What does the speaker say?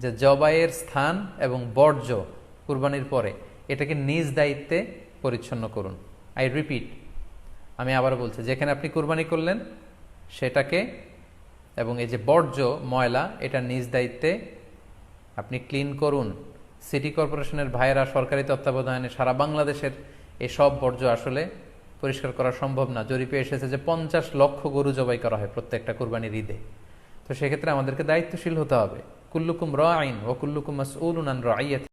যে জবাইয়ের স্থান এবং বর্জ্য কুরবানির পরে এটাকে নিজ দায়িত্বে পরিচ্ছন্ন করুন। আই রিপিট আমি আবার বলছি, যেখানে আপনি কুরবানি করলেন, সেটাকে এবং এই যে বর্জ্য, ময়লা, এটা নিজ দায়িত্বে আপনি ক্লিন করুন। সিটি কর্পোরেশনের ভাইয়েরা, সরকারি তত্ত্বাবধানে সারা বাংলাদেশের এই সব বর্জ্য আসলে পরিষ্কার করা সম্ভব না। জরিপে এসেছে যে পঞ্চাশ লক্ষ গরু জবাই করা হয় প্রত্যেকটা কুরবানির ঈদে। তো সেক্ষেত্রে আমাদেরকে দায়িত্বশীল হতে হবে। كلكم راع وكلكم مسؤول عن رعيته.